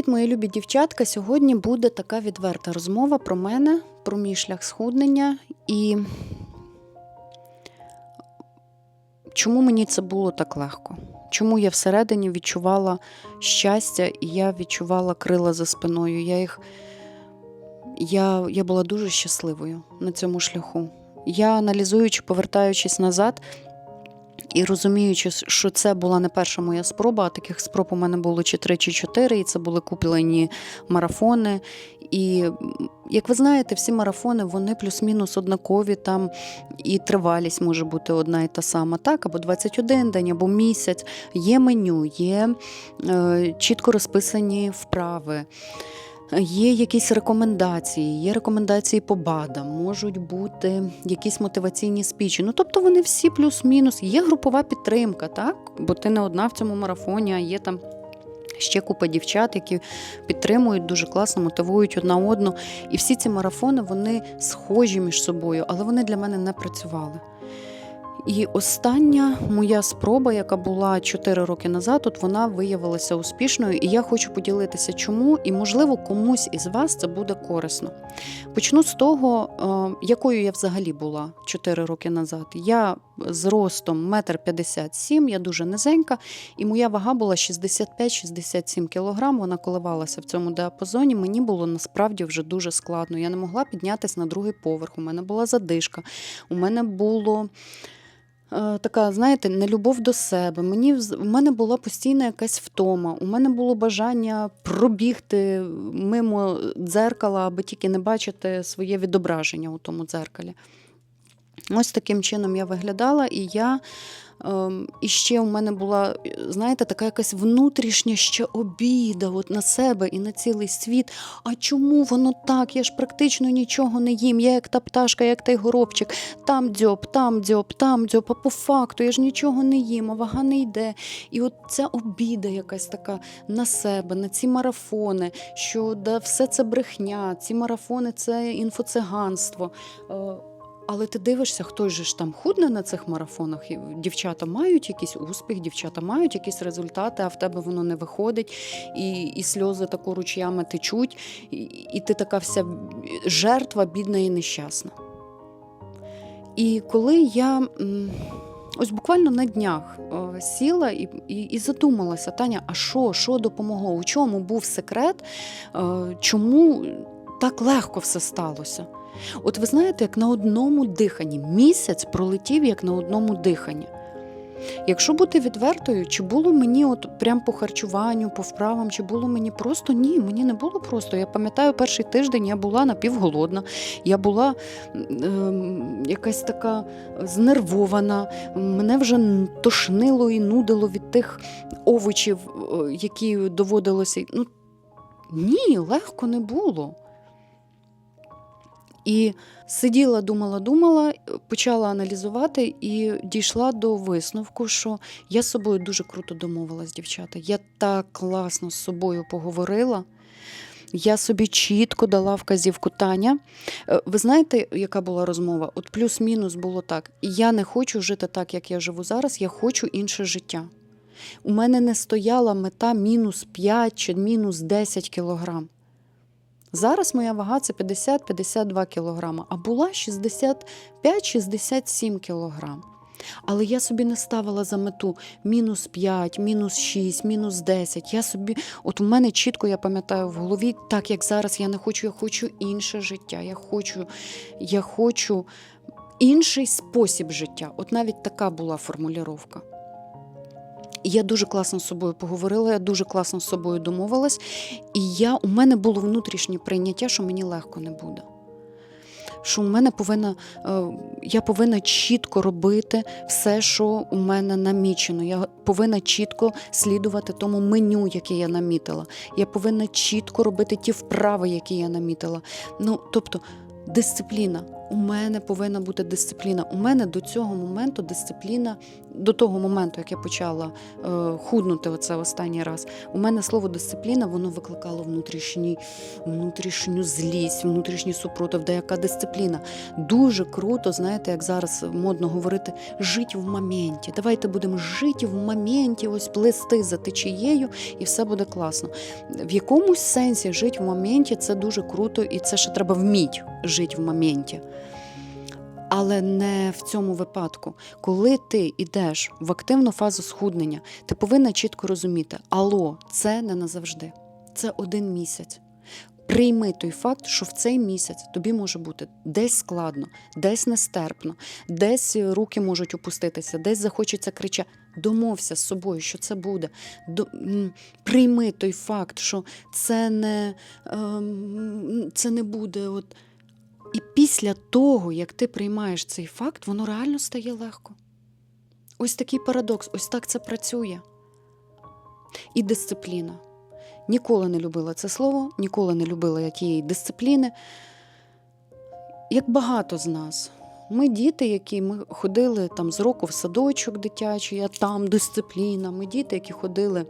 Привіт, мої любі дівчатка. Сьогодні буде така відверта розмова про мене, про мій шлях схуднення і чому мені це було так легко. Чому я всередині відчувала щастя і я відчувала крила за спиною. Я їх я, я була дуже щасливою на цьому шляху. Я аналізуючи, повертаючись назад, і розуміючи, що це була не перша моя спроба, а таких спроб у мене було чи три, чи чотири, і це були куплені марафони. І як ви знаєте, всі марафони вони плюс-мінус однакові, там і тривалість може бути одна і та сама, так, або 21 день, або місяць. Є меню, є е, чітко розписані вправи. Є якісь рекомендації, є рекомендації по БАДам, можуть бути якісь мотиваційні спічі. Ну тобто вони всі плюс-мінус. Є групова підтримка, так? Бо ти не одна в цьому марафоні, а є там. Ще купа дівчат, які підтримують дуже класно, мотивують одна одну. І всі ці марафони вони схожі між собою, але вони для мене не працювали. І остання моя спроба, яка була 4 роки назад, от вона виявилася успішною, і я хочу поділитися, чому, і, можливо, комусь із вас це буде корисно. Почну з того, е, якою я взагалі була 4 роки назад. Я з ростом 1,57 м, я дуже низенька, і моя вага була 65-67 кг. Вона коливалася в цьому діапазоні. Мені було насправді вже дуже складно. Я не могла піднятися на другий поверх. У мене була задишка, у мене було. Е, така, знаєте, нелюбов до себе. Мені в мене була постійна якась втома. У мене було бажання пробігти мимо дзеркала, аби тільки не бачити своє відображення у тому дзеркалі. Ось таким чином я виглядала, і я і ще у мене була, знаєте, така якась внутрішня ще обіда от на себе і на цілий світ. А чому воно так? Я ж практично нічого не їм. Я як та пташка, як той горобчик, там дзьоб, там дзьоб, там дзьоб, а по факту я ж нічого не їм, а вага не йде. І от ця обіда якась така на себе, на ці марафони, що да, все це брехня, ці марафони це інфоциганство. Е, але ти дивишся, же ж там худне на цих марафонах. і Дівчата мають якийсь успіх, дівчата мають якісь результати, а в тебе воно не виходить, і і сльози тако ручями течуть, і, і ти така вся жертва, бідна і нещасна. І коли я. Ось буквально на днях сіла і і, і задумалася, Таня, а що що допомогло? У чому був секрет? Чому так легко все сталося? От ви знаєте, як на одному диханні місяць пролетів як на одному диханні. Якщо бути відвертою, чи було мені от прям по харчуванню, по вправам, чи було мені просто ні, мені не було просто. Я пам'ятаю, перший тиждень я була напівголодна, я була е, якась така знервована, мене вже тошнило і нудило від тих овочів, е, які доводилося. Ну, Ні, легко не було. І сиділа, думала, думала, почала аналізувати і дійшла до висновку, що я з собою дуже круто домовилась, дівчата. Я так класно з собою поговорила. Я собі чітко дала вказівку Таня. Е, ви знаєте, яка була розмова? От плюс-мінус було так. Я не хочу жити так, як я живу зараз, я хочу інше життя. У мене не стояла мета мінус 5 чи мінус 10 кілограм. Зараз моя вага це 50-52 кілограма, а була 65-67 кілограм. Але я собі не ставила за мету мінус 5, мінус 6, мінус 10. Я собі, от у мене чітко, я пам'ятаю в голові, так як зараз я не хочу, я хочу інше життя. Я хочу, я хочу інший спосіб життя. От навіть така була формулювання. Я дуже класно з собою поговорила, я дуже класно з собою домовилась, і я, у мене було внутрішнє прийняття, що мені легко не буде. Що у мене повинна, е, я повинна чітко робити все, що у мене намічено. Я повинна чітко слідувати тому меню, яке я намітила. Я повинна чітко робити ті вправи, які я намітила. Ну, тобто, дисципліна. У мене повинна бути дисципліна. У мене до цього моменту дисципліна, до того моменту, як я почала е, худнути оце останній раз, у мене слово дисципліна воно викликало внутрішній, внутрішню злість, внутрішній супротив. Де яка дисципліна? Дуже круто, знаєте, як зараз модно говорити, жити в моменті. Давайте будемо жити в моменті, ось плести за течією, і все буде класно. В якомусь сенсі жити в моменті це дуже круто, і це ще треба вміти жити в моменті. Але не в цьому випадку. Коли ти йдеш в активну фазу схуднення, ти повинна чітко розуміти: алло, це не назавжди, це один місяць. Прийми той факт, що в цей місяць тобі може бути десь складно, десь нестерпно, десь руки можуть опуститися, десь захочеться кричати. Домовся з собою, що це буде. До, прийми той факт, що це не, ем, це не буде. От. І після того, як ти приймаєш цей факт, воно реально стає легко. Ось такий парадокс, ось так це працює. І дисципліна. Ніколи не любила це слово, ніколи не любила тієї дисципліни. Як багато з нас. Ми діти, які ми ходили там з року в садочок дитячий, а там дисципліна. Ми діти, які ходили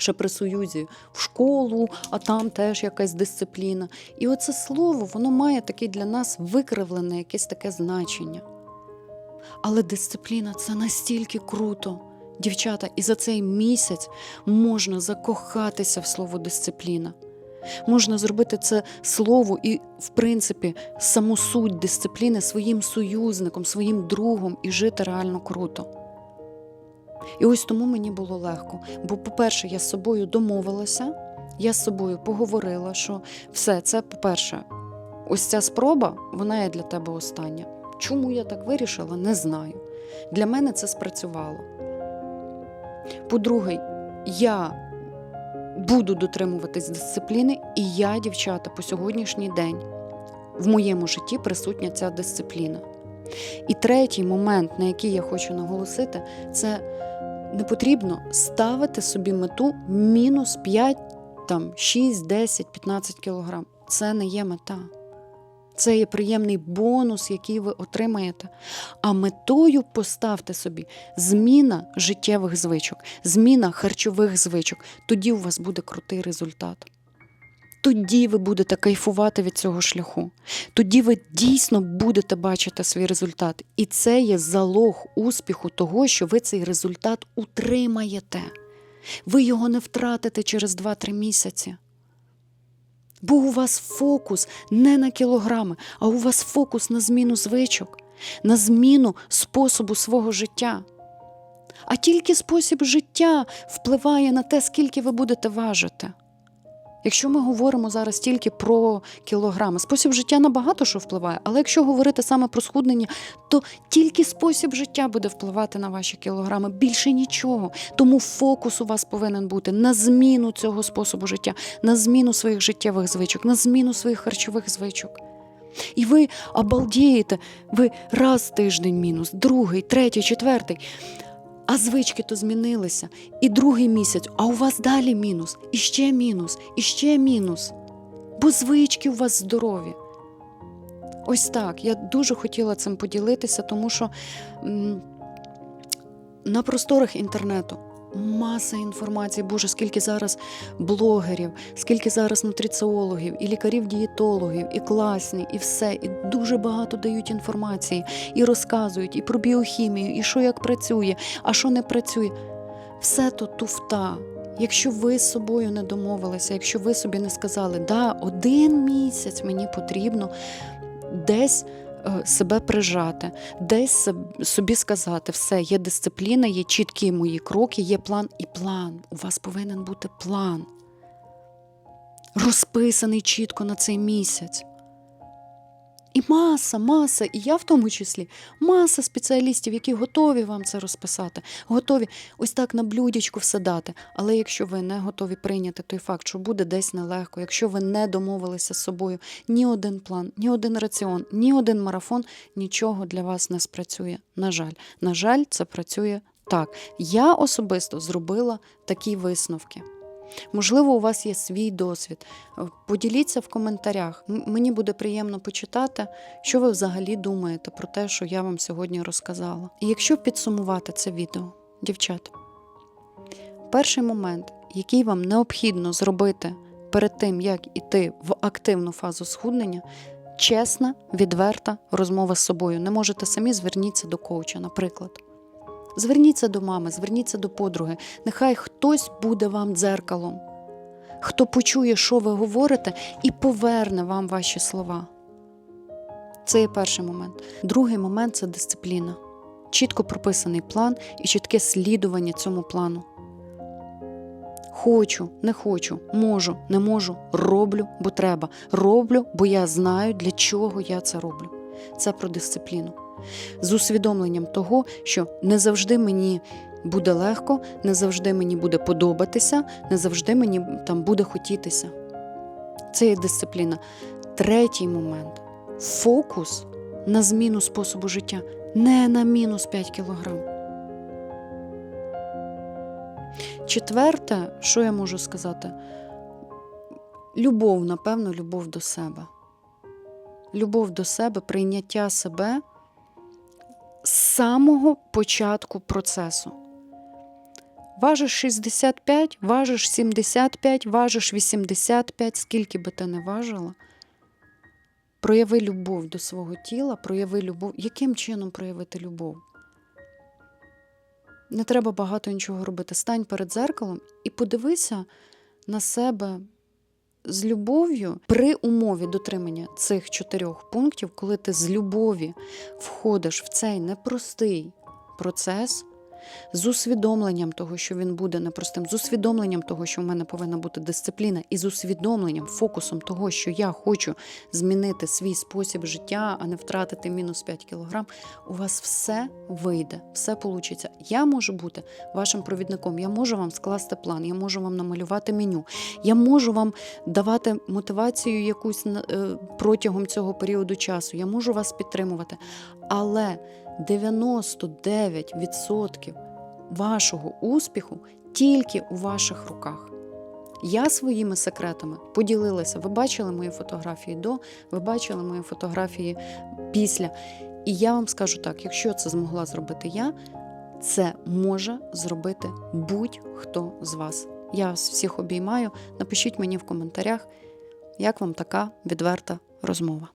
ще при Союзі в школу, а там теж якась дисципліна. І оце слово, воно має таке для нас викривлене якесь таке значення. Але дисципліна це настільки круто. Дівчата, і за цей місяць можна закохатися в слово дисципліна. Можна зробити це слово і, в принципі, саму суть дисципліни своїм союзником, своїм другом і жити реально круто. І ось тому мені було легко. Бо, по-перше, я з собою домовилася, я з собою поговорила, що все, це, по-перше, ось ця спроба, вона є для тебе остання. Чому я так вирішила, не знаю. Для мене це спрацювало. По-друге, я буду дотримуватись дисципліни, і я, дівчата, по сьогоднішній день в моєму житті присутня ця дисципліна. І третій момент, на який я хочу наголосити, це не потрібно ставити собі мету мінус 5, там, 6, 10, 15 кілограм. Це не є мета. Це є приємний бонус, який ви отримаєте. А метою поставте собі зміна життєвих звичок, зміна харчових звичок. Тоді у вас буде крутий результат. Тоді ви будете кайфувати від цього шляху. Тоді ви дійсно будете бачити свій результат. І це є залог успіху того, що ви цей результат утримаєте. Ви його не втратите через 2-3 місяці. Бо у вас фокус не на кілограми, а у вас фокус на зміну звичок, на зміну способу свого життя. А тільки спосіб життя впливає на те, скільки ви будете важити. Якщо ми говоримо зараз тільки про кілограми, спосіб життя набагато що впливає, але якщо говорити саме про схуднення, то тільки спосіб життя буде впливати на ваші кілограми, більше нічого. Тому фокус у вас повинен бути на зміну цього способу життя, на зміну своїх життєвих звичок, на зміну своїх харчових звичок. І ви обалдієте, ви раз тиждень мінус, другий, третій, четвертий. А звички то змінилися. І другий місяць, а у вас далі мінус, і ще мінус, і ще мінус. Бо звички у вас здорові. Ось так. Я дуже хотіла цим поділитися, тому що м, на просторах інтернету маса інформації. Боже, скільки зараз блогерів, скільки зараз нутриціологів, і лікарів-дієтологів, і класні, і все. І дуже багато дають інформації, і розказують, і про біохімію, і що як працює, а що не працює. Все то туфта. Якщо ви з собою не домовилися, якщо ви собі не сказали, да, один місяць мені потрібно десь себе прижати, десь собі сказати, все, є дисципліна, є чіткі мої кроки, є план і план. У вас повинен бути план. Розписаний чітко на цей місяць. І маса, маса, і я в тому числі, маса спеціалістів, які готові вам це розписати, готові ось так на блюдечку все дати. Але якщо ви не готові прийняти той факт, що буде десь нелегко, якщо ви не домовилися з собою, ні один план, ні один раціон, ні один марафон нічого для вас не спрацює. На жаль, на жаль, це працює так. Я особисто зробила такі висновки. Можливо, у вас є свій досвід. Е, Поділіться в коментарях. Мені буде приємно почитати, що ви взагалі думаєте про те, що я вам сьогодні розказала. І якщо підсумувати це відео, дівчат, перший момент, який вам необхідно зробити перед тим, як іти в активну фазу схуднення, чесна, відверта розмова з собою. Не можете самі зверніться до коуча, наприклад. Зверніться до мами, зверніться до подруги. Нехай хтось буде вам дзеркалом, хто почує, що ви говорите, і поверне вам ваші слова. Це є перший момент. Другий момент це дисципліна. Чітко прописаний план і чітке слідування цьому плану. Хочу, не хочу, можу, не можу, роблю, бо треба. Роблю, бо я знаю, для чого я це роблю. Це про дисципліну. З усвідомленням того, що не завжди мені буде легко, не завжди мені буде подобатися, не завжди мені там буде хотітися. Це є дисципліна. Третій момент фокус на зміну способу життя, не на мінус 5 кілограм. Четверте, що я можу сказати? Любов, напевно, любов до себе. Любов до себе, прийняття себе з самого початку процесу. Важиш 65, важиш 75, важиш 85, скільки би ти не важила. Прояви любов до свого тіла, прояви любов. Яким чином проявити любов? Не треба багато нічого робити. Стань перед зеркалом і подивися на себе з любов'ю при умові дотримання цих чотирьох пунктів, коли ти з любові входиш в цей непростий процес. З усвідомленням того, що він буде непростим, з усвідомленням того, що в мене повинна бути дисципліна, і з усвідомленням, фокусом того, що я хочу змінити свій спосіб життя, а не втратити мінус 5 кілограм, у вас все вийде, все вийде. Я можу бути вашим провідником, я можу вам скласти план, я можу вам намалювати меню, я можу вам давати мотивацію якусь е, протягом цього періоду часу, я можу вас підтримувати. Але 99% вашого успіху тільки у ваших руках. Я своїми секретами поділилася. Ви бачили мої фотографії до, ви бачили мої фотографії після. І я вам скажу так: якщо це змогла зробити я, це може зробити будь-хто з вас. Я вас всіх обіймаю. Напишіть мені в коментарях, як вам така відверта розмова.